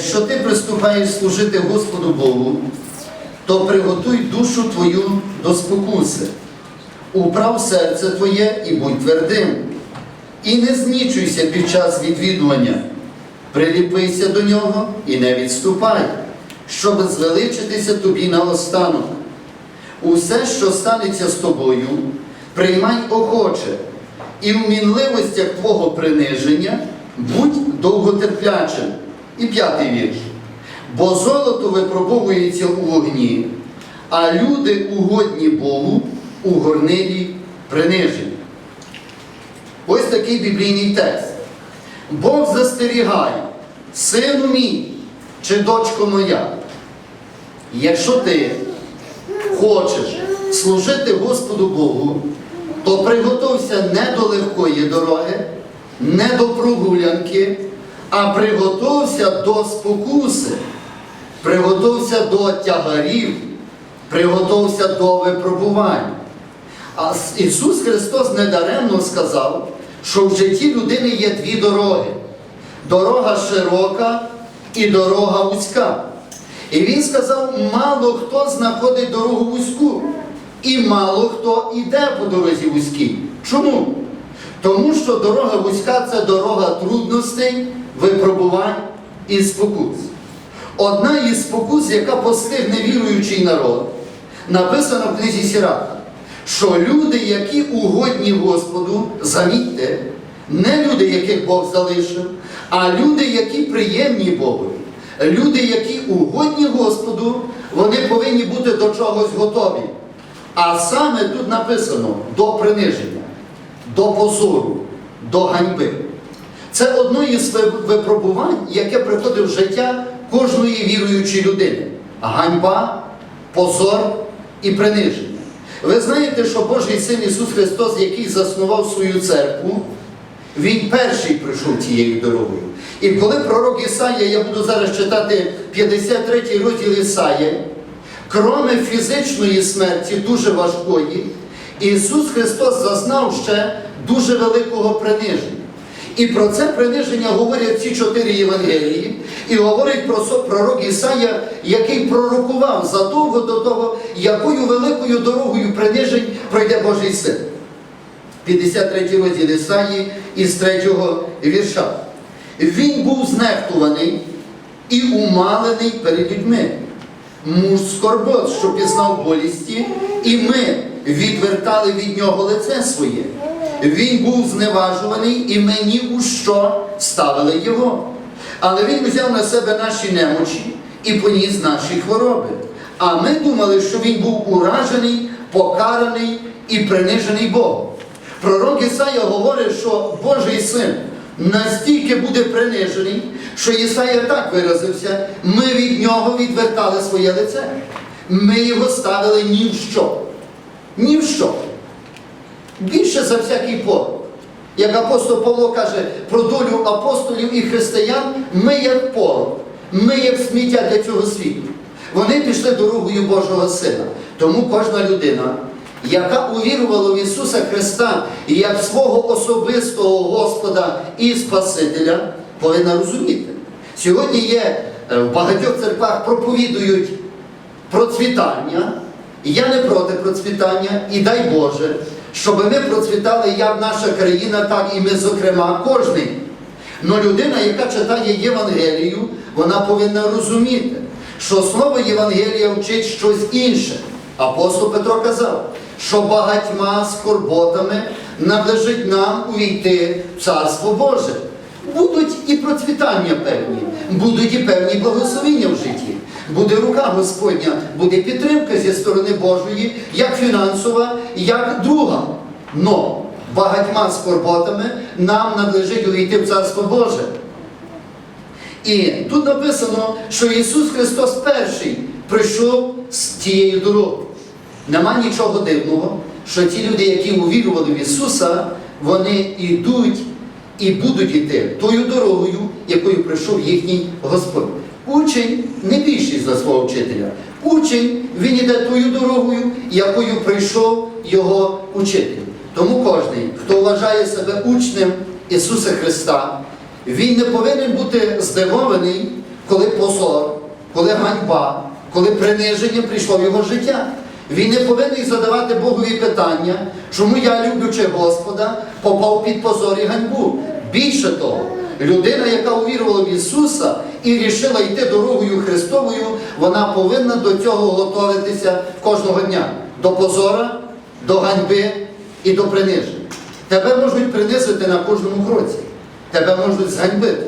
якщо ти приступаєш служити Господу Богу, то приготуй душу твою до спокуси, управ серце твоє і будь твердим, і не знічуйся під час відвідування, приліпися до нього і не відступай, щоб звеличитися тобі наостанок. Усе, що станеться з тобою, приймай охоче, і в мінливостях твого приниження будь довготерплячим. І п'ятий вірш. Бо золото випробовується у вогні, а люди угодні Богу у горнилі принижені. Ось такий біблійний текст. Бог застерігає, сину мій чи дочко моя, якщо ти хочеш служити Господу Богу, то приготовся не до легкої дороги, не до прогулянки, а приготовся до спокуси, приготовся до тягарів, приготовся до випробувань. А Ісус Христос недаремно сказав, що в житті людини є дві дороги: дорога широка і дорога вузька. І Він сказав, мало хто знаходить дорогу вузьку, і мало хто йде по дорозі вузькій. Чому? Тому що дорога вузька це дорога трудностей, випробувань і спокус. Одна із спокус, яка постигне віруючий народ, написано в книзі Сіраха, що люди, які угодні Господу, замітьте, не люди, яких Бог залишив, а люди, які приємні Богові. Люди, які угодні Господу, вони повинні бути до чогось готові. А саме тут написано до приниження, до позору, до ганьби. Це одно із випробувань, яке приходить в життя кожної віруючої людини. Ганьба, позор і приниження. Ви знаєте, що Божий Син Ісус Христос, який заснував свою церкву, Він перший прийшов цією дорогою. І коли пророк Ісая, я буду зараз читати 53 розділ Ісаї, кроме фізичної смерті, дуже важкої, Ісус Христос зазнав ще дуже великого приниження. І про це приниження говорять ці чотири Євангелії, і говорить про пророк Ісая, який пророкував задовго до того, якою великою дорогою принижень пройде Божий син. 53 розділ Ісаї із 3 вірша. Він був знехтуваний і умалений перед людьми. Муж скорбот, що пізнав болісті, і ми відвертали від нього лице своє. Він був зневажуваний, і ми ні у що ставили його. Але він взяв на себе наші немочі і поніс наші хвороби. А ми думали, що він був уражений, покараний і принижений Богом. Пророк Ісая говорить, що Божий син настільки буде принижений, що Ісая так виразився, ми від нього відвертали своє лице. Ми його ставили ні в що. Ні в що. Більше за всякий порог. Як апостол Павло каже про долю апостолів і християн, ми як порог, ми як сміття для цього світу. Вони пішли дорогою Божого Сина. Тому кожна людина, яка увірувала в Ісуса Христа як свого особистого Господа і Спасителя, повинна розуміти. Сьогодні є е, в багатьох церквах проповідують процвітання. Я не проти процвітання, і дай Боже, щоб ми процвітали як наша країна, так і ми, зокрема, кожний. Но людина, яка читає Євангелію, вона повинна розуміти, що слово Євангелія вчить щось інше. Апостол Петро казав, що багатьма скорботами надлежить нам увійти в Царство Боже. Будуть і процвітання певні, будуть і певні благословення в житті. Буде рука Господня, буде підтримка зі сторони Божої, як фінансова, як друга. Но багатьма скорботами нам надлежить увійти в Царство Боже. І тут написано, що Ісус Христос перший прийшов з тією дорогою. Нема нічого дивного, що ті люди, які увірували в Ісуса, вони йдуть і будуть йти тою дорогою, якою прийшов їхній Господь. Учень не більший за свого вчителя. Учень він йде тою дорогою, якою прийшов його учитель. Тому кожен, хто вважає себе учнем Ісуса Христа, він не повинен бути здивований, коли позор, коли ганьба, коли приниження прийшло в його життя. Він не повинен задавати Богові питання, чому я, люблячи Господа, попав під позор і ганьбу. Більше того, людина, яка увірувала в Ісуса і рішила йти дорогою Христовою, вона повинна до цього готуватися кожного дня. До позора, до ганьби і до приниження. Тебе можуть принизити на кожному кроці, тебе можуть зганьбити,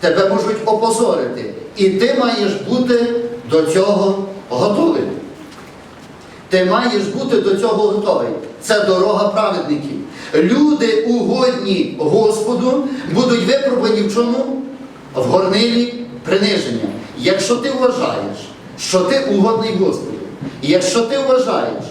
тебе можуть опозорити. І ти маєш бути до цього готовий. Ти маєш бути до цього готовий. Це дорога праведників. Люди угодні Господу будуть випробувані в чому? В горнилі приниження. Якщо ти вважаєш, що ти угодний Господу, якщо ти вважаєш,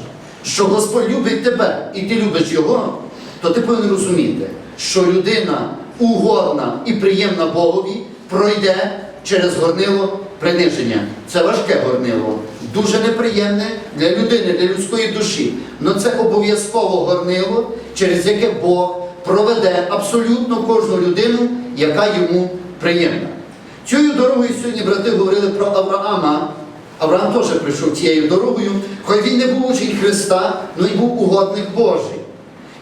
що Господь любить тебе і ти любиш Його, то ти повинен розуміти, що людина угодна і приємна Богові пройде через горнило приниження. Це важке горнило, дуже неприємне для людини, для людської душі. Але це обов'язково горнило, через яке Бог проведе абсолютно кожну людину, яка йому приємна. Цією дорогою сьогодні брати говорили про Авраама. Авраам теж прийшов цією дорогою, хоч він не був учень Христа, але й був угодник Божий.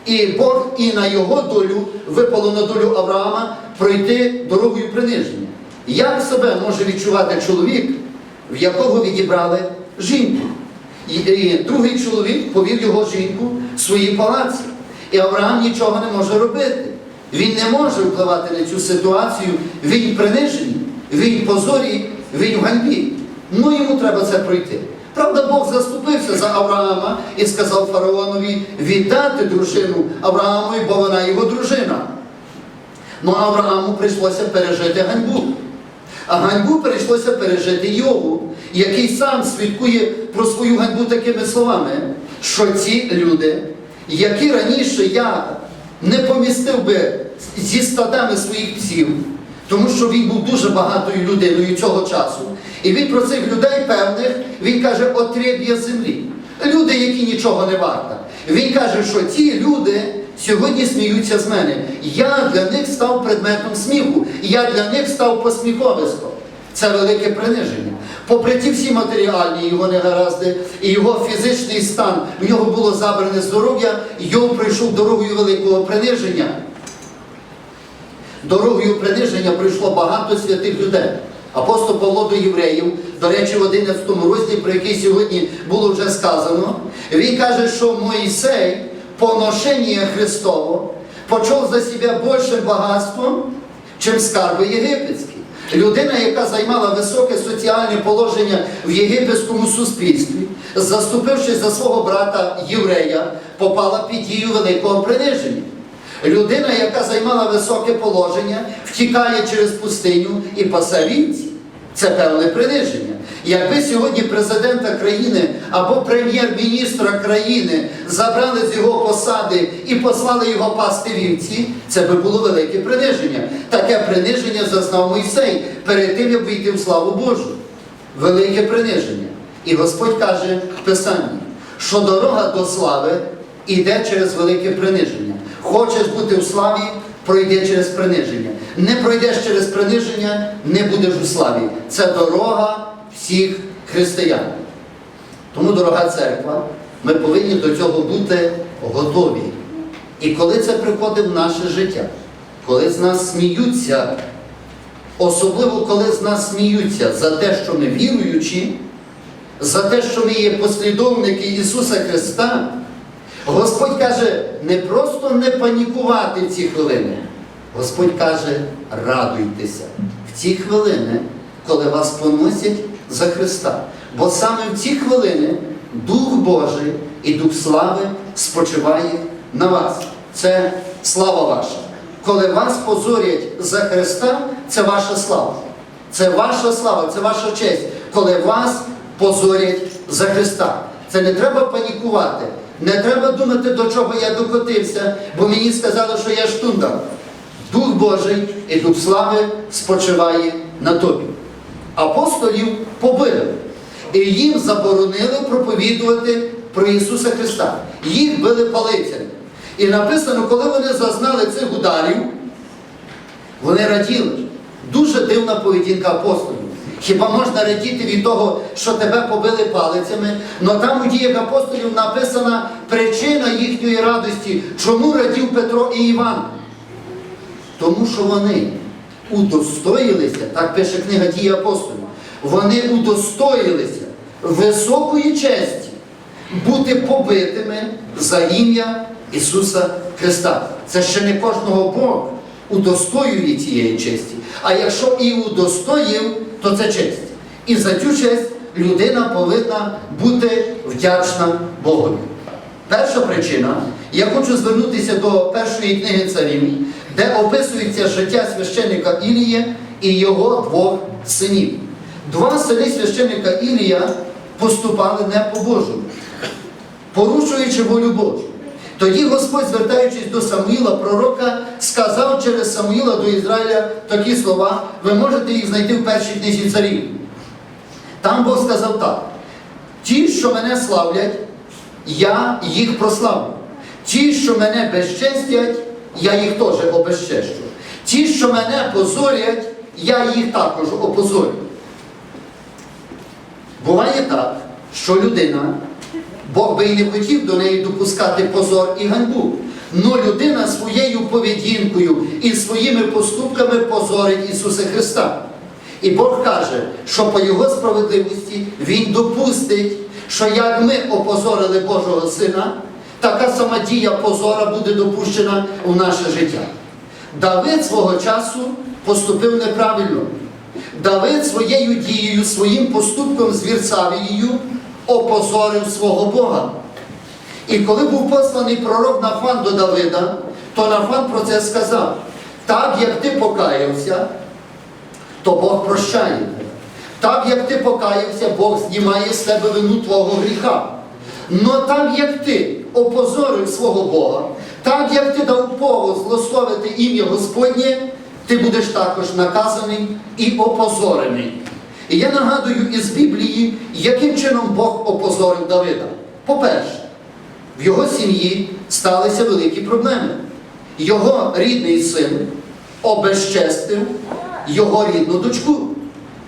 І Бог і на його долю випало на долю Авраама пройти дорогою приниження. Як себе може відчувати чоловік, в якого відібрали жінку? І, і другий чоловік повів його жінку в свої палаці. І Авраам нічого не може робити. Він не може впливати на цю ситуацію, він принижений, він позорі, він в ганьбі. Ну йому треба це пройти. Правда, Бог заступився за Авраама і сказав фараонові віддати дружину Авраамові, бо вона його дружина. Ну Аврааму прийшлося пережити ганьбу. А ганьбу прийшлося пережити Йову, який сам свідкує про свою ганьбу такими словами, що ці люди, які раніше я не помістив би зі стадами своїх псів, тому що він був дуже багатою людиною цього часу. І він про цих людей певних, він каже, отреб'я землі. Люди, які нічого не варта. Він каже, що ці люди сьогодні сміються з мене. Я для них став предметом сміху, я для них став посміховиськом. Це велике приниження. Попри ті всі матеріальні його негаразди і його фізичний стан, в нього було забране здоров'я, його пройшов дорогою великого приниження. Дорогою приниження пройшло багато святих людей. Апостол Павло до євреїв, до речі, в 11 розділі, про який сьогодні було вже сказано, він каже, що Моїсей поношення Христово почав за себе більшим багатством, чим скарби єгипетські. Людина, яка займала високе соціальне положення в єгипетському суспільстві, заступившись за свого брата єврея, попала під дію великого приниження. Людина, яка займала високе положення, втікає через пустиню і пасе вівці. Це певне приниження. Якби сьогодні президента країни або прем'єр-міністра країни забрали з його посади і послали його пасти вівці, це би було велике приниження. Таке приниження зазнав Мойсей перед тим, як вийти в славу Божу. Велике приниження. І Господь каже в Писанні, що дорога до слави йде через велике приниження. Хочеш бути в славі, пройди через приниження. Не пройдеш через приниження, не будеш у славі. Це дорога всіх християн. Тому, дорога церква, ми повинні до цього бути готові. І коли це приходить в наше життя, коли з нас сміються, особливо коли з нас сміються за те, що ми віруючі, за те, що ми є послідовники Ісуса Христа, Господь каже, не просто не панікувати в ці хвилини. Господь каже, радуйтеся в ці хвилини, коли вас поносять за Христа. Бо саме в ці хвилини Дух Божий і Дух слави спочиває на вас. Це слава ваша. Коли вас позорять за Христа, це ваша слава. Це ваша слава, це ваша честь, коли вас позорять за Христа. Це не треба панікувати. Не треба думати, до чого я докотився, бо мені сказали, що я штундав. Дух Божий і Дух слави спочиває на тобі. Апостолів побили. І їм заборонили проповідувати про Ісуса Христа. Їх били палицями. І написано, коли вони зазнали цих ударів, вони раділи. Дуже дивна поведінка апостолів. Хіба можна радіти від того, що тебе побили палицями? Но там у діях апостолів написана причина їхньої радості, чому радів Петро і Іван. Тому що вони удостоїлися, так пише книга дії апостолів, вони удостоїлися високої честі бути побитими за ім'я Ісуса Христа. Це ще не кожного Бог удостоює цієї честі. А якщо і удостоїв, то це честь. І за цю честь людина повинна бути вдячна Богові. Перша причина, я хочу звернутися до першої книги царів, де описується життя священника Ілія і його двох синів. Два сини священника Ілія поступали не по-божому, порушуючи волю Божу. Тоді Господь, звертаючись до Самуїла, пророка, сказав через Самуїла до Ізраїля такі слова, ви можете їх знайти в першій книзі царів. Там Бог сказав так: ті, що мене славлять, я їх прославлю. Ті, що мене безчестять, я їх теж обезчещу. Ті, що мене позорять, я їх також опозорю. Буває так, що людина, Бог би і не хотів до неї допускати позор і ганьбу. Но людина своєю поведінкою і своїми поступками позорить Ісуса Христа. І Бог каже, що по Його справедливості Він допустить, що як ми опозорили Божого Сина, така сама дія позора буде допущена у наше життя. Давид свого часу поступив неправильно. Давид своєю дією, своїм поступком з Вірсавією опозорив свого Бога. І коли був посланий пророк Нафан до Давида, то Нафан про це сказав: так як ти покаявся, то Бог прощає Так як ти покаявся, Бог знімає з тебе вину твого гріха. Но так як ти опозорив свого Бога, так як ти дав повод злословити ім'я Господнє, ти будеш також наказаний і опозорений. І я нагадую із Біблії, яким чином Бог опозорив Давида. По-перше, в його сім'ї сталися великі проблеми. Його рідний син обезчестив його рідну дочку.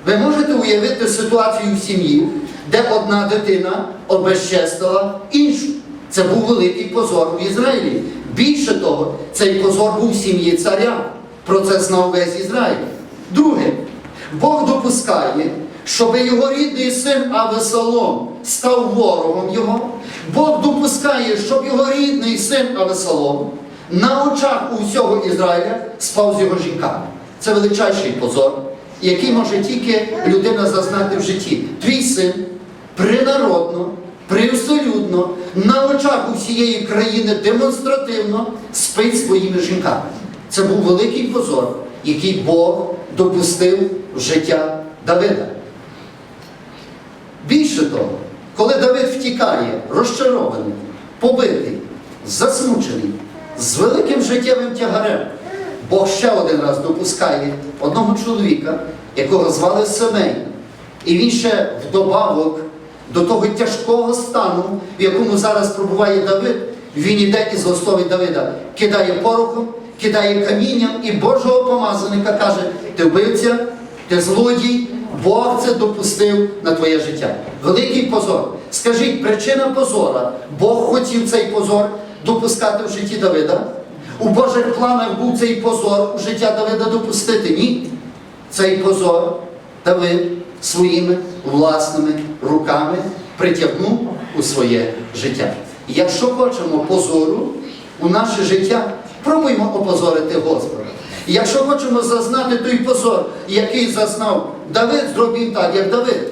Ви можете уявити ситуацію в сім'ї, де одна дитина обезчестила іншу. Це був великий позор в Ізраїлі. Більше того, цей позор був в сім'ї царя. Про це знав весь Ізраїль. Друге, Бог допускає, щоб його рідний син Авесалом став ворогом його. Бог допускає, щоб його рідний син Авесалом на очах у всього Ізраїля спав з його жінками. Це величайший позор, який може тільки людина зазнати в житті. Твій син принародно, привселюдно, на очах у всієї країни демонстративно спить своїми жінками. Це був великий позор, який Бог допустив в життя Давида. Більше того, коли Давид втікає, розчарований, побитий, засмучений, з великим життєвим тягарем, Бог ще один раз допускає одного чоловіка, якого звали Семей. І він ще вдобавок до того тяжкого стану, в якому зараз пробуває Давид, він іде і злословить Давида, кидає порохом, кидає камінням і Божого помазаника каже: ти вбивця, ти злодій, Бог це допустив на твоє життя. Великий позор. Скажіть, причина позора. Бог хотів цей позор допускати в житті Давида. У Божих планах був цей позор у життя Давида допустити. Ні. Цей позор Давид своїми власними руками притягнув у своє життя. Якщо хочемо позору у наше життя, пробуймо опозорити Господа. Якщо хочемо зазнати той позор, який зазнав Давид, зробімо так, як Давид.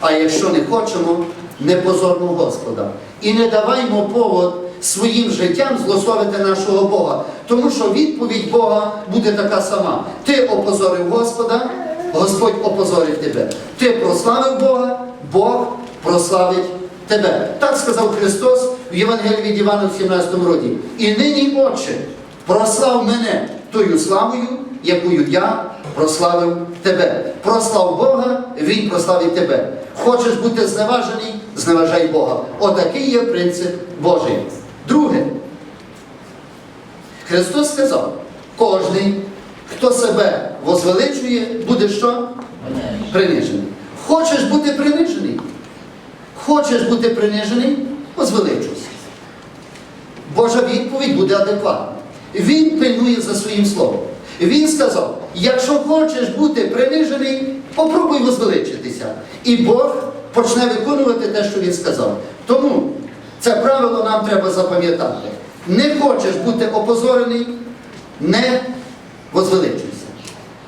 А якщо не хочемо, не позормо Господа. І не даваймо повод своїм життям злословити нашого Бога. Тому що відповідь Бога буде така сама. Ти опозорив Господа, Господь опозорив тебе. Ти прославив Бога, Бог прославить тебе. Так сказав Христос в Євангелії від Івана в 17 році. І нині, Отче, прослав мене тою славою, якою я прославив тебе. Прослав Бога, Він прославить тебе. Хочеш бути зневажений, зневажай Бога. Отакий є принцип Божий. Друге, Христос сказав, кожний, Хто себе возвеличує, буде що? Принижений. Хочеш бути принижений? Хочеш бути принижений? Возвеличуйся. Божа відповідь буде адекватна. Він пильнує за своїм словом. Він сказав: якщо хочеш бути принижений, попробуй возвеличитися. І Бог почне виконувати те, що він сказав. Тому це правило нам треба запам'ятати. Не хочеш бути опозорений, не возвеличуйся.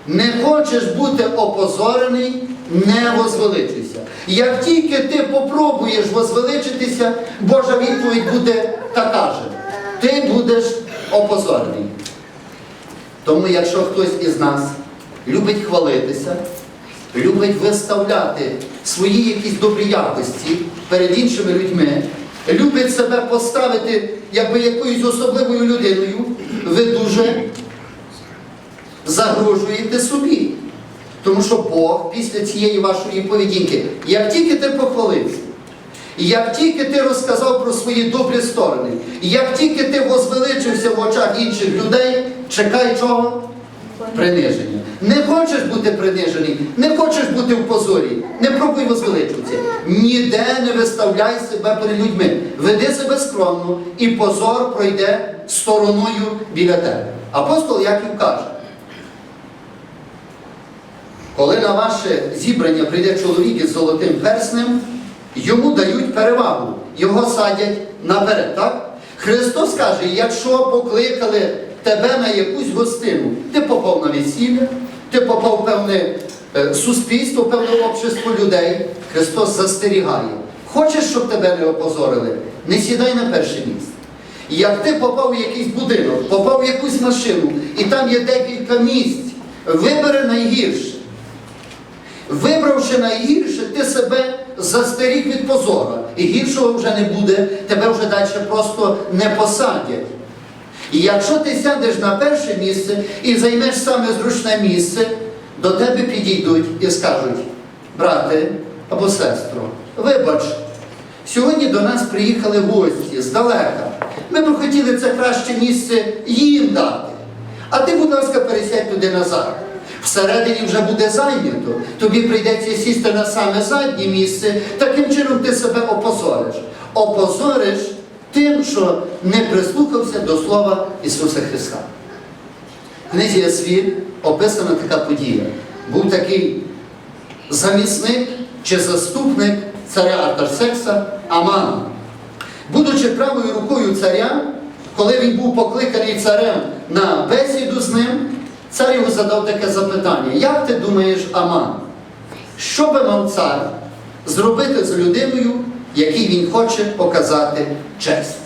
Не хочеш бути опозорений, не возвеличуйся. Як тільки ти попробуєш возвеличитися, Божа відповідь буде така же. Ти будеш опозорений. Тому якщо хтось із нас любить хвалитися, любить виставляти свої якісь добрі якості перед іншими людьми, любить себе поставити якби якоюсь особливою людиною, ви дуже загрожуєте собі. Тому що Бог після цієї вашої поведінки, як тільки ти похвалився, як тільки ти розказав про свої добрі сторони, як тільки ти возвеличився в очах інших людей, чекай чого? Приниження. Не хочеш бути принижений, не хочеш бути в позорі, не пробуй возвеличуватися. Ніде не виставляй себе перед людьми. Веди себе скромно, і позор пройде стороною біля тебе. Апостол Яків каже, коли на ваше зібрання прийде чоловік із золотим перснем, йому дають перевагу, його садять наперед. так? Христос каже, якщо покликали тебе на якусь гостину, ти попав на весілля, ти попав в певне е, суспільство, певне общество людей, Христос застерігає. Хочеш, щоб тебе не опозорили, не сідай на перше місце. Як ти попав в якийсь будинок, попав в якусь машину, і там є декілька місць, вибери найгірше. Вибравши найгірше, ти себе застеріг від позора. І гіршого вже не буде, тебе вже далі просто не посадять. І якщо ти сядеш на перше місце і займеш саме зручне місце, до тебе підійдуть і скажуть, брате або сестро, вибач, сьогодні до нас приїхали гості здалека. Ми б хотіли це краще місце їм дати. А ти, будь ласка, пересядь туди назад. Всередині вже буде зайнято, тобі прийдеться сісти на саме заднє місце, таким чином ти себе опозориш. Опозориш тим, що не прислухався до слова Ісуса Христа. В книзі Ясвір описана така подія. Був такий замісник чи заступник царя Артарсекса Амана. Будучи правою рукою царя, коли він був покликаний царем на бесіду з ним, цар йому задав таке запитання: Як ти думаєш, Аман, що би мав цар зробити з людиною, якій він хоче показати честь?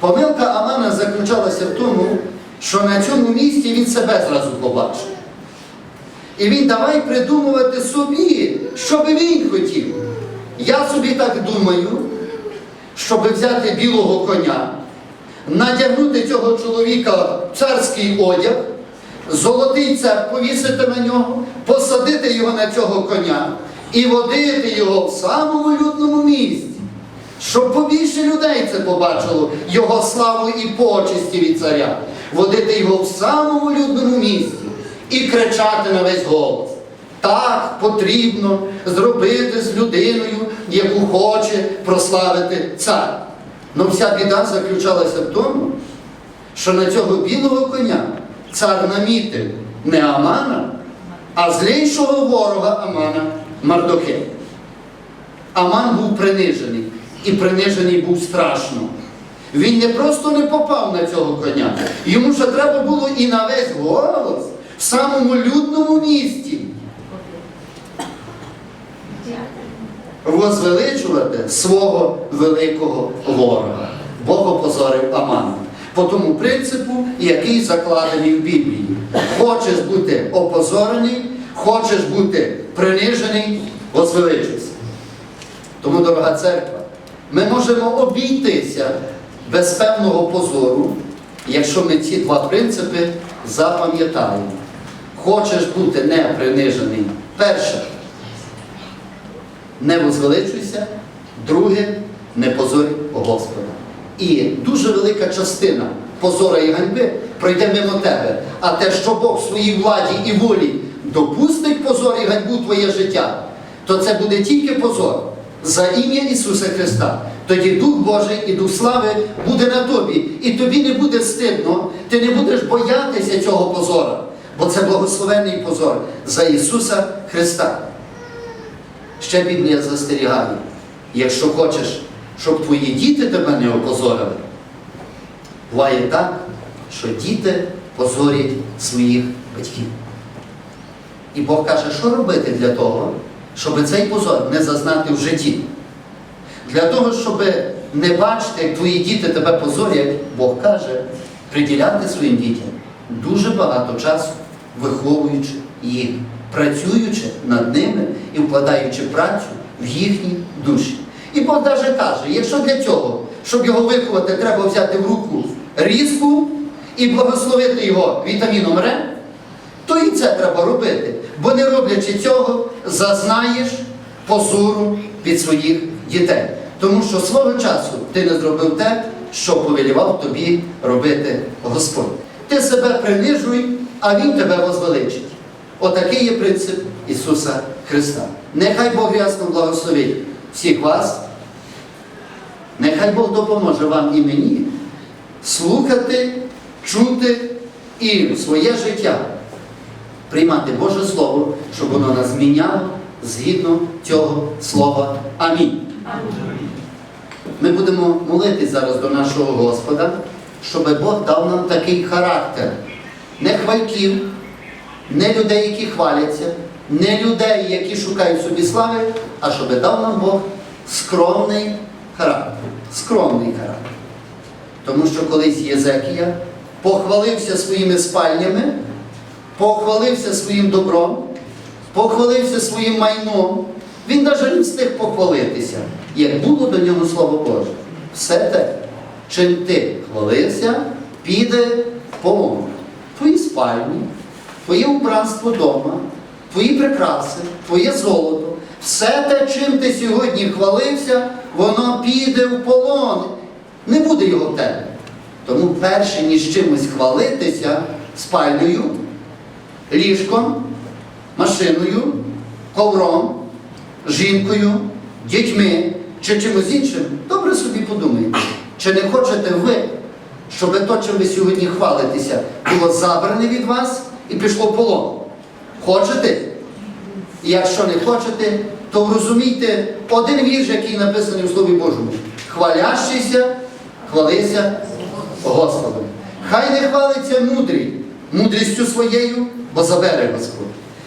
Помилка Амана заключалася в тому, що на цьому місці він себе зразу побачив. І він давай придумувати собі, що би він хотів. Я собі так думаю, щоб взяти білого коня, надягнути цього чоловіка в царський одяг, золотий цар повісити на нього, посадити його на цього коня і водити його в самому людному місці. Щоб побільше людей це побачило, його славу і почесті від царя, водити його в самому людному місці і кричати на весь голос. Так потрібно зробити з людиною, яку хоче прославити цар. Ну вся біда заключалася в тому, що на цього білого коня цар намітив не Амана, а злійшого ворога Амана Мардоке. Аман був принижений, і принижений був страшно. Він не просто не попав на цього коня, йому ще треба було і на весь голос в самому людному місті возвеличувати свого великого ворога. Бог опозорив Амана. По тому принципу, який закладений в Біблії. Хочеш бути опозорений, хочеш бути принижений, возвеличуйся. Тому, дорога церква, ми можемо обійтися без певного позору, якщо ми ці два принципи запам'ятаємо. Хочеш бути не принижений, перше, не возвеличуйся, друге, не позорь Господа. І дуже велика частина позора і ганьби, пройде мимо тебе. А те, що Бог в своїй владі і волі допустить позор і ганьбу твоє життя, то це буде тільки позор за ім'я Ісуса Христа. Тоді Дух Божий і Дух слави буде на тобі, і тобі не буде стидно, ти не будеш боятися цього позора, бо це благословенний позор за Ісуса Христа. Ще Біблія застерігає, якщо хочеш, щоб твої діти тебе не опозорили, буває так, що діти позорять своїх батьків. І Бог каже, що робити для того, щоб цей позор не зазнати в житті. Для того, щоб не бачити, як твої діти тебе позорять, Бог каже, приділяти своїм дітям дуже багато часу, виховуючи їх, працюючи над ними і вкладаючи працю в їхні душі. І Бог навіть каже, якщо для цього, щоб його виховати, треба взяти в руку різку і благословити його вітаміном Р, то і це треба робити. Бо не роблячи цього, зазнаєш позору від своїх дітей. Тому що свого часу ти не зробив те, що повелівав тобі робити Господь. Ти себе принижуй, а Він тебе возвеличить. Отакий є принцип Ісуса Христа. Нехай Бог ясно благословить всіх вас. Нехай Бог допоможе вам і мені слухати, чути і своє життя приймати Боже Слово, щоб воно нас зміняло згідно цього слова. Амінь. Ми будемо молитись зараз до нашого Господа, щоб Бог дав нам такий характер. Не хвальків, не людей, які хваляться, не людей, які шукають собі слави, а щоб дав нам Бог скромний характер. Скромний характер. Тому що колись Єзекія похвалився своїми спальнями, похвалився своїм добром, похвалився своїм майном. Він навіть не встиг похвалитися, як було до нього Слово Боже. Все те, чим ти хвалився, піде в полон. Твої спальні, твоє убранство вдома, твої прикраси, твоє золото. Все те, чим ти сьогодні хвалився, воно піде в полон. Не буде його в тебе. Тому перше, ніж чимось хвалитися спальною, ліжком, машиною, ковром, жінкою, дітьми чи чимось іншим, добре собі подумайте, чи не хочете ви, щоб то, чим ви сьогодні хвалитеся, було забране від вас і пішло в полон? Хочете? Якщо не хочете, то розумійте один вірш, який написаний у Слові Божому. Хвалящийся, хвалися Господом. Хай не хвалиться мудрий мудрістю своєю, бо забере Господь.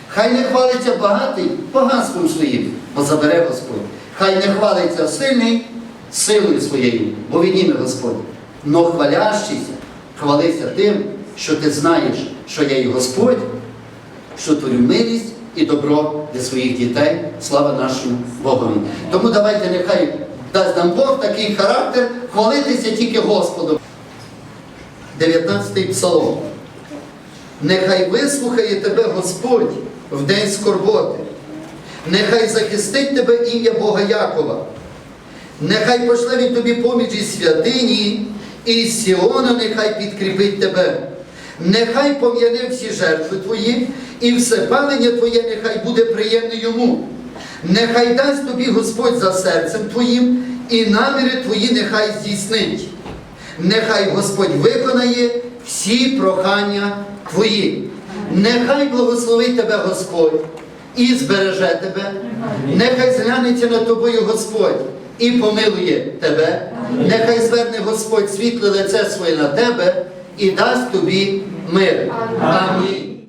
Хай не хвалиться багатий багатством своїм, бо забере Господь. Хай не хвалиться сильний силою своєю, бо відніме Господь. Но хвалящийся, хвалися тим, що ти знаєш, що я і Господь, що творю милість і добро для своїх дітей. Слава нашому Богові. Тому давайте нехай дасть нам Бог такий характер хвалитися тільки Господом. 19 псалом. Нехай вислухає тебе Господь в день скорботи. Нехай захистить тебе ім'я Бога Якова. Нехай пошле він тобі поміч із святині, і Сіона нехай підкріпить тебе. Нехай пом'яне всі жертви твої, і все палення твоє нехай буде приємне йому. Нехай дасть тобі Господь за серцем твоїм, і наміри твої нехай здійснить. Нехай Господь виконає всі прохання твої. Нехай благословить тебе Господь і збереже тебе. Нехай зглянеться над тобою Господь і помилує тебе. Нехай зверне Господь світле лице своє на тебе і дасть тобі мир. Амінь.